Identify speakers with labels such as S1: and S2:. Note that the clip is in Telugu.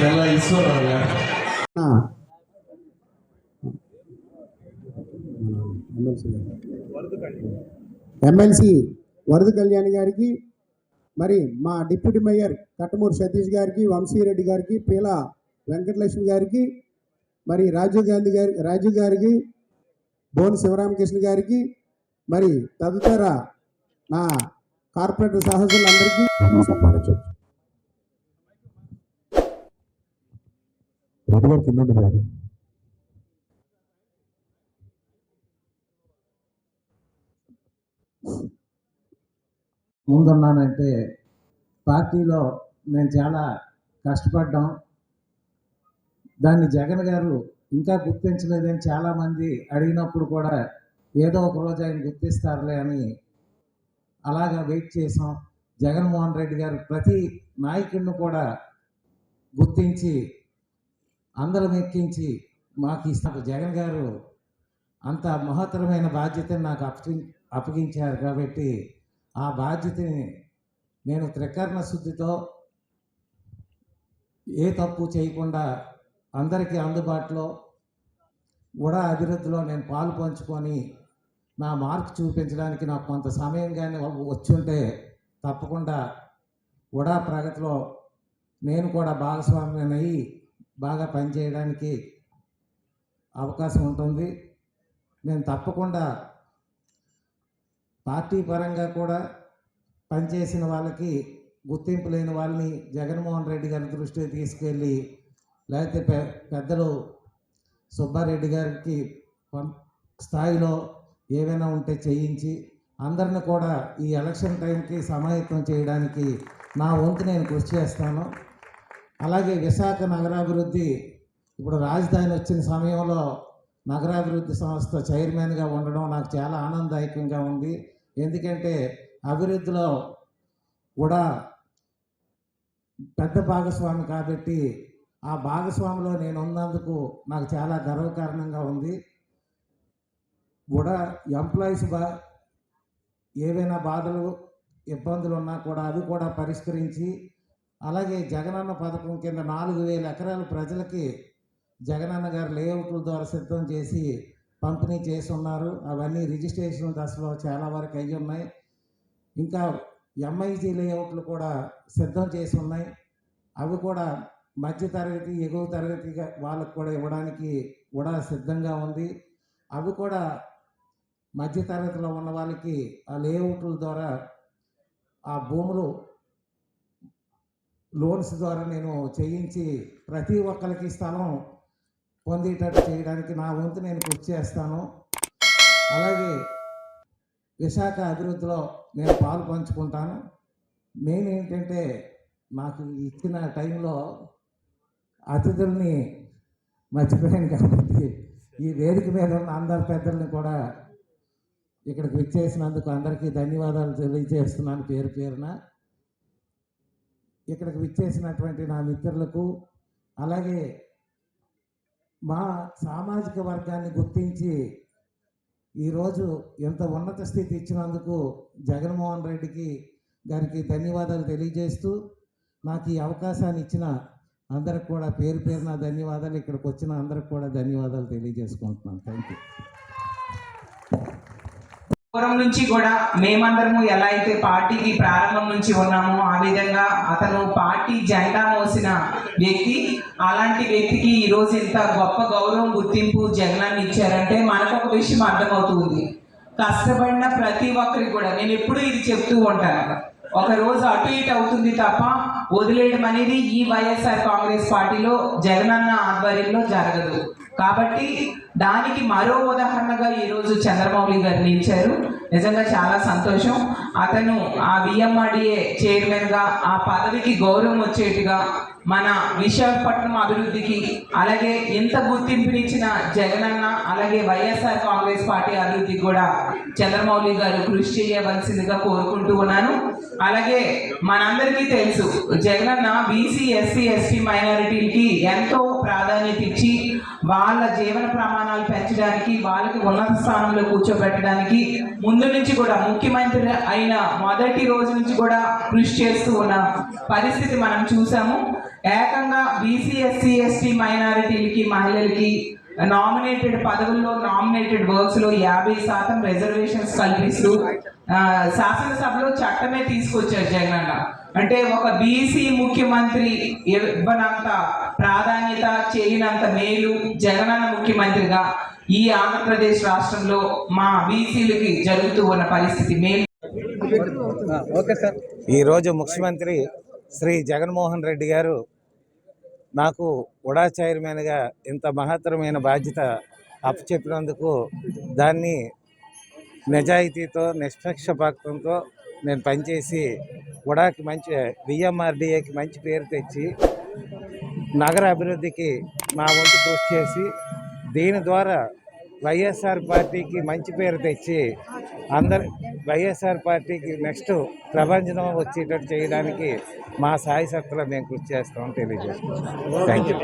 S1: చెల్ల ఈశ్వరరావు eh. ah. ఎమ్మెల్సీ వరద కళ్యాణ్ గారికి మరి మా డిప్యూటీ మేయర్ కట్టమూరు సతీష్ గారికి వంశీరెడ్డి గారికి పీల వెంకటలక్ష్మి గారికి మరి రాజీవ్ గాంధీ గారి రాజీవ్ గారికి బోన్ శివరామకృష్ణ గారికి మరి తదితర నా కార్పొరేటర్ సహజులందరికీ సన్మానించవచ్చు రెడ్డి కింద ఉండండి
S2: ముందున్నానంటే పార్టీలో నేను చాలా కష్టపడ్డాం. దాన్ని జగన్ గారు ఇంకా గుర్తించలేదని చాలామంది అడిగినప్పుడు కూడా ఏదో ఒక రోజు ఆయన గుర్తిస్తారులే అని అలాగా వెయిట్ చేసాం జగన్మోహన్ రెడ్డి గారు ప్రతి నాయకుడిని కూడా గుర్తించి అందరం ఎక్కించి మాకు ఇస్తారు జగన్ గారు అంత మహత్తరమైన బాధ్యతను నాకు అప్పగి అప్పగించారు కాబట్టి ఆ బాధ్యతని నేను త్రికరణ శుద్ధితో ఏ తప్పు చేయకుండా అందరికీ అందుబాటులో కూడా అభివృద్ధిలో నేను పాలు పంచుకొని నా మార్క్ చూపించడానికి నాకు కొంత సమయం కానీ వచ్చుంటే తప్పకుండా ఉడా ప్రగతిలో నేను కూడా భాగస్వామ్యనయ్యి బాగా పనిచేయడానికి అవకాశం ఉంటుంది. నేను తప్పకుండా పార్టీ పరంగా కూడా పనిచేసిన వాళ్ళకి గుర్తింపు లేని వాళ్ళని జగన్మోహన్ రెడ్డి గారి దృష్టికి తీసుకెళ్ళి లేకపోతే పె పెద్దలు సుబ్బారెడ్డి గారికి పం- స్థాయిలో ఏవైనా ఉంటే చేయించి అందరిని కూడా ఈ ఎలక్షన్ టైంకి సమాయత్తం చేయడానికి నా వంతు నేను కృషి చేస్తాను. అలాగే విశాఖ నగరాభివృద్ధి ఇప్పుడు రాజధాని వచ్చిన సమయంలో నగరాభివృద్ధి సంస్థ చైర్మన్గా ఉండడం నాకు చాలా ఆనందదాయకంగా ఉంది. ఎందుకంటే అభివృద్ధిలో కూడా పెద్ద భాగస్వామి కాబట్టి ఆ భాగస్వామిలో నేను ఉన్నందుకు నాకు చాలా గర్వకారణంగా ఉంది. కూడా ఎంప్లాయీస్ బా ఏవైనా బాధలు ఇబ్బందులు ఉన్నా కూడా అవి కూడా పరిష్కరించి అలాగే జగనన్న పథకం కింద నాలుగు వేల ఎకరాలు ప్రజలకి జగనన్న గారు లేఅవుట్ల ద్వారా సిద్ధం చేసి పంపిణీ చేసి ఉన్నారు అవన్నీ రిజిస్ట్రేషన్ దశలో చాలా వరకు అయ్యి ఉన్నాయి. ఇంకా ఎంఐజీ లేఅవుట్లు కూడా సిద్ధం చేసి ఉన్నాయి. అవి కూడా మధ్య తరగతి ఎగువ తరగతి వాళ్ళకు కూడా ఇవ్వడానికి కూడా సిద్ధంగా ఉంది. అవి కూడా మధ్య తరగతిలో ఉన్న వాళ్ళకి ఆ లేఅవుట్ల ద్వారా ఆ భూములు లోన్స్ ద్వారా నేను చేయించి ప్రతి ఒక్కరికి స్థలం పొందేటట్టు చేయడానికి నా వంతు నేను కృషి చేస్తాను. అలాగే విశాఖ అభివృద్ధిలో నేను పాలు పంచుకుంటాను. మెయిన్ ఏంటంటే నాకు ఇచ్చిన టైంలో అతిథుల్ని మర్చిపోయాను కాబట్టి ఈ వేదిక మీద ఉన్న అందరి పెద్దల్ని కూడా ఇక్కడికి విచ్చేసినందుకు అందరికీ ధన్యవాదాలు తెలియజేస్తున్నాను పేరు పేరున. ఇక్కడికి విచ్చేసినటువంటి నా మిత్రులకు అలాగే మా సామాజిక వర్గాన్ని గుర్తించి ఈరోజు ఎంత ఉన్నత స్థితి ఇచ్చినందుకు జగన్మోహన్ రెడ్డికి గారికి ధన్యవాదాలు తెలియజేస్తూ నాకు ఈ అవకాశాన్ని ఇచ్చిన అందరికి కూడా పేరు పేరున ధన్యవాదాలు ఇక్కడికి వచ్చిన అందరికి కూడా ధన్యవాదాలు తెలియజేసుకుంటున్నాను. థ్యాంక్ యూ
S3: పూర్వం నుంచి కూడా మేమందరము ఎలా అయితే పార్టీకి ప్రారంభం నుంచి ఉన్నామో ఆ విధంగా అతను పార్టీ జెండా మోసిన వ్యక్తి అలాంటి వ్యక్తికి ఈ రోజు ఇంత గొప్ప గౌరవం గుర్తింపు జగనాన్ని ఇచ్చారంటే మనకు ఒక విషయం అర్థమవుతుంది. కష్టపడిన ప్రతి ఒక్కరికి కూడా నేను ఎప్పుడూ ఇది చెప్తూ ఉంటాను. ఒక రోజు అటు ఇటు అవుతుంది తప్ప వదిలేయడం అనేది ఈ వైఎస్ఆర్ కాంగ్రెస్ పార్టీలో జగనన్న ఆధ్వర్యంలో జరగదు. కాబట్టి దానికి మరో ఉదాహరణగా ఈరోజు చంద్రమౌళి గారు నిలిచారు నిజంగా చాలా సంతోషం. అతను ఆ విఎంఆర్డిఏ చైర్మన్గా ఆ పదవికి గౌరవం వచ్చేట్టుగా మన విశాఖపట్నం అభివృద్ధికి అలాగే ఎంత గుర్తింపునిచ్చిన జగనన్న అలాగే వైఎస్ఆర్ కాంగ్రెస్ పార్టీ అభివృద్ధికి కూడా చంద్రమౌళి గారు కృషి చేయవలసిందిగా కోరుకుంటూ ఉన్నాను. అలాగే మనందరికీ తెలుసు జగనన్న బీసీ ఎస్సీ ఎస్టీ మైనారిటీలకి ఎంతో ప్రాధాన్యత ఇచ్చి వాళ్ళ జీవన ప్రమాణాలు పెంచడానికి వాళ్ళకి ఉన్నత స్థానంలో కూర్చోబెట్టడానికి ముందు నుంచి కూడా ముఖ్యమంత్రి అయిన మొదటి రోజు నుంచి కూడా కృషి చేస్తూ ఉన్న పరిస్థితి మనం చూసాము. ఏకంగా బీసీ ఎస్సీ ఎస్టీ మైనారిటీలకి మహిళలకి నామినేటెడ్ పదవుల్లో నామినేటెడ్ వర్క్స్లో యాభై శాతం రిజర్వేషన్స్ కల్పిస్తూ శాసనసభలో చట్టమే తీసుకొచ్చారు జగన్ అన్న అంటే ఒక బీసీ ముఖ్యమంత్రి ఇవ్వనంత ప్రాధాన్యత చేయనంత మేలు జగనన్న ముఖ్యమంత్రిగా ఈ ఆంధ్రప్రదేశ్ రాష్ట్రంలో మా బీసీలకి జరుగుతూ ఉన్న పరిస్థితి మేలు.
S2: ఈరోజు ముఖ్యమంత్రి శ్రీ జగన్మోహన్ రెడ్డి గారు నాకు ఉడా చైర్మన్గా ఇంత మహత్తరమైన బాధ్యత అప్పచెప్పినందుకు దాన్ని నిజాయితీతో నిష్పక్షపాతంతో నేను పనిచేసి ఉడాకి మంచి బిఎంఆర్డిఏకి మంచి పేరు తెచ్చి నగర అభివృద్ధికి నా వంతు కృషి చేసి దీని ద్వారా వైఎస్ఆర్ పార్టీకి మంచి పేరు తెచ్చి అందరి వైఎస్ఆర్ పార్టీకి నెక్స్ట్ ప్రపంచం వచ్చేటట్టు చేయడానికి మా సాయి శక్తులు మేము కృషి చేస్తామని తెలియజేస్తున్నాం. Thank you